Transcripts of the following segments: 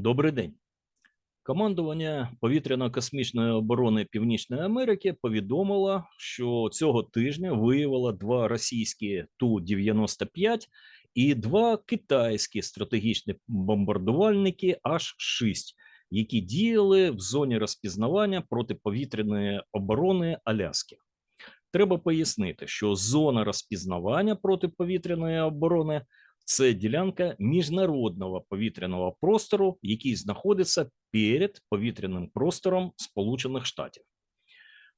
Добрий день. Командування повітряно-космічної оборони Північної Америки повідомило, що цього тижня виявило два російські Ту-95 і два китайські стратегічні бомбардувальники H-6, які діяли в зоні розпізнавання протиповітряної оборони Аляски. Треба пояснити, що зона розпізнавання протиповітряної оборони це ділянка міжнародного повітряного простору, який знаходиться перед повітряним простором Сполучених Штатів.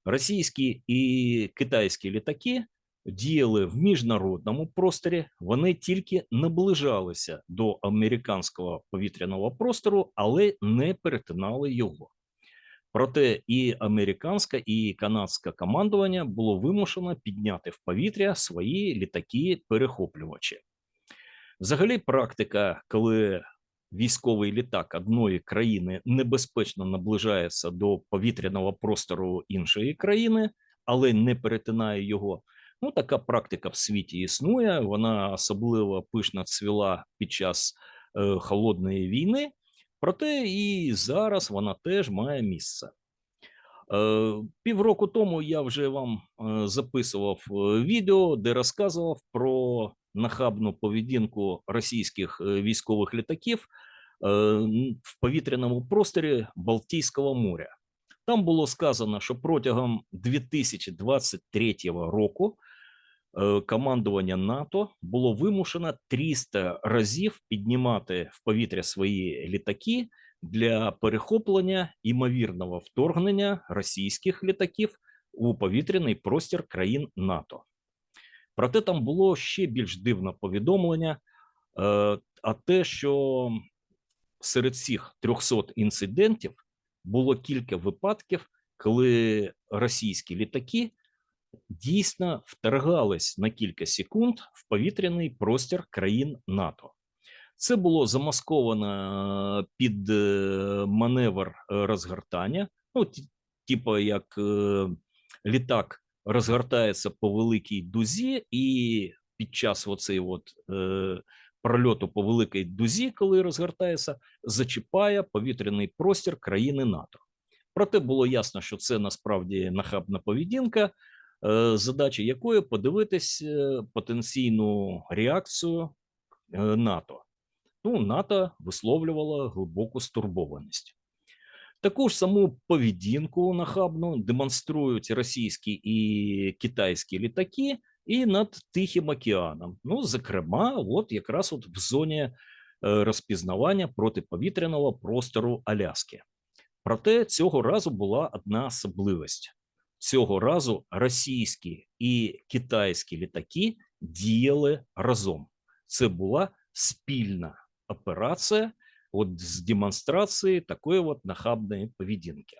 Російські і китайські літаки діяли в міжнародному просторі, вони тільки наближалися до американського повітряного простору, але не перетинали його. Проте і американське, і канадське командування було вимушено підняти в повітря свої літаки-перехоплювачі. Взагалі, практика, коли військовий літак одної країни небезпечно наближається до повітряного простору іншої країни, але не перетинає його. Ну, така практика в світі існує. Вона особливо пишно цвіла під час е, холодної війни, проте і зараз вона теж має місце. Е, Півроку тому я вже вам е, записував е, відео, де розказував про нахабну поведінку російських е, військових літаків е, в повітряному просторі Балтійського моря. Там було сказано, що протягом 2023 року е, командування НАТО було вимушено 300 разів піднімати в повітря свої літаки для перехоплення імовірного вторгнення російських літаків у повітряний простір країн НАТО. Проте там було ще більш дивне повідомлення, е, а те, що серед всіх 300 інцидентів було кілька випадків, коли російські літаки дійсно вторгались на кілька секунд в повітряний простір країн НАТО. Це було замасковано е, під е, маневр розгортання, ну, типу як літак розгортається по великій дузі, і під час оцей от, е, прольоту по великій дузі, коли розгортається, зачіпає повітряний простір країни НАТО. Проте було ясно, що це насправді нахабна поведінка, е, задача якої подивитись е, потенційну реакцію е, НАТО. Ну, НАТО висловлювало глибоку стурбованість. Таку ж саму поведінку нахабну демонструють російські і китайські літаки і над Тихим океаном. Ну, зокрема, от якраз от в зоні е, розпізнавання протиповітряного простору Аляски. Проте цього разу була одна особливість: цього разу російські і китайські літаки діяли разом. Це була спільна операція от з демонстрації такої от нахабної поведінки.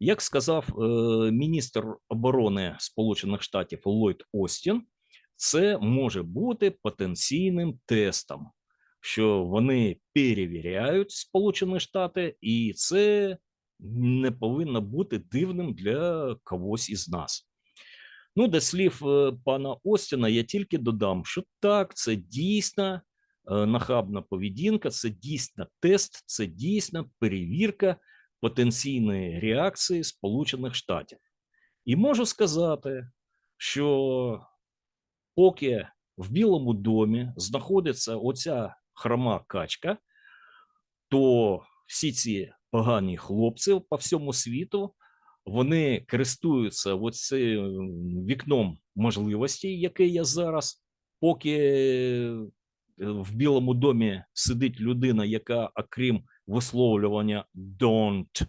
Як сказав е, міністр оборони Сполучених Штатів Ллойд Остін, це може бути потенційним тестом, що вони перевіряють Сполучені Штати, і це не повинно бути дивним для когось із нас. Ну, до слів е, пана Остіна, я тільки додам, що так, це дійсно нахабна поведінка, це дійсно тест, це дійсно перевірка потенційної реакції Сполучених Штатів. І можу сказати, що поки в Білому домі знаходиться оця хрома качка, то всі ці погані хлопці по всьому світу вони користуються оцим вікном можливостей, яке є зараз, поки е, в Білому домі сидить людина, яка, окрім висловлювання don't,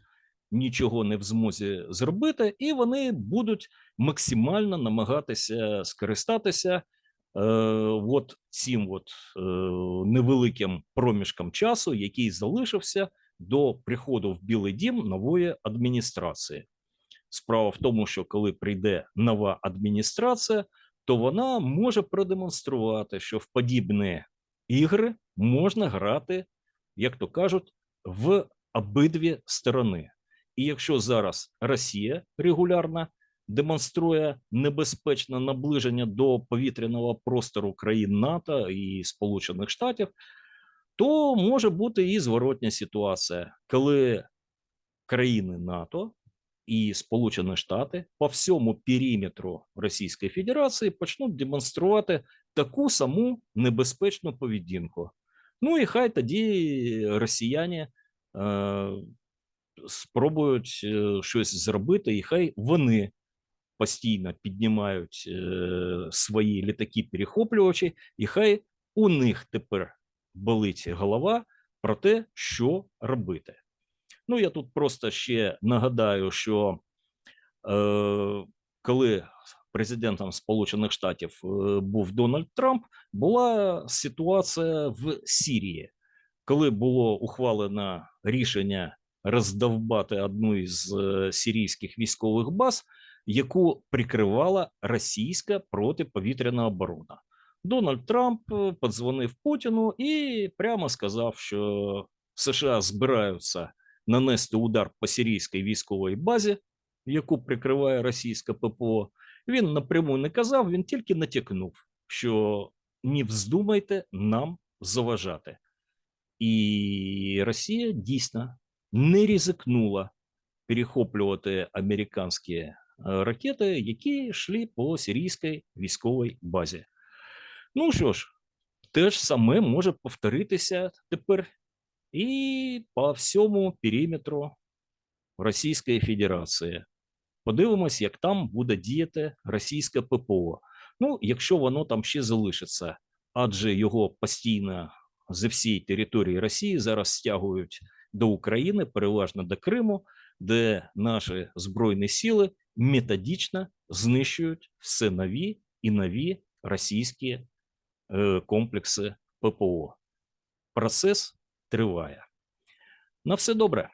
нічого не в змозі зробити, і вони будуть максимально намагатися скористатися е, от цим от, е, невеликим проміжком часу, який залишився до приходу в Білий Дім нової адміністрації. Справа в тому, що коли прийде нова адміністрація, то вона може продемонструвати, що в подібні ігри можна грати, як то кажуть, в обидві сторони. І якщо зараз Росія регулярно демонструє небезпечне наближення до повітряного простору країн НАТО і Сполучених Штатів, то може бути і зворотня ситуація, коли країни НАТО і Сполучені Штати по всьому периметру Російської Федерації почнуть демонструвати таку саму небезпечну поведінку. Ну і хай тоді росіяни е, спробують е, щось зробити, і хай вони постійно піднімають е, свої літаки-перехоплювачі, і хай у них тепер болить голова про те, що робити. Ну, я тут просто ще нагадаю, що е, коли президентом Сполучених Штатів е, був Дональд Трамп, була ситуація в Сирії, коли було ухвалено рішення роздовбати одну із е, сирійських військових баз, яку прикривала російська протиповітряна оборона. Дональд Трамп е, подзвонив Путіну і прямо сказав, що США збираються нанести удар по сирійській військовій базі, яку прикриває російська ППО. Він напряму не казав, він тільки натякнув, що не вздумайте нам заважати. І Росія дійсно не ризикнула перехоплювати американські е, ракети, які йшли по сирійській військовій базі. Ну що ж, те ж саме може повторитися тепер і по всьому периметру Російської Федерації. Подивимось, як там буде діяти російське ППО. Ну, якщо воно там ще залишиться, адже його постійно зі всієї території Росії зараз стягують до України, переважно до Криму, де наші збройні сили методично знищують все нові і нові російські е, комплекси ППО. Процес триває. На все добре.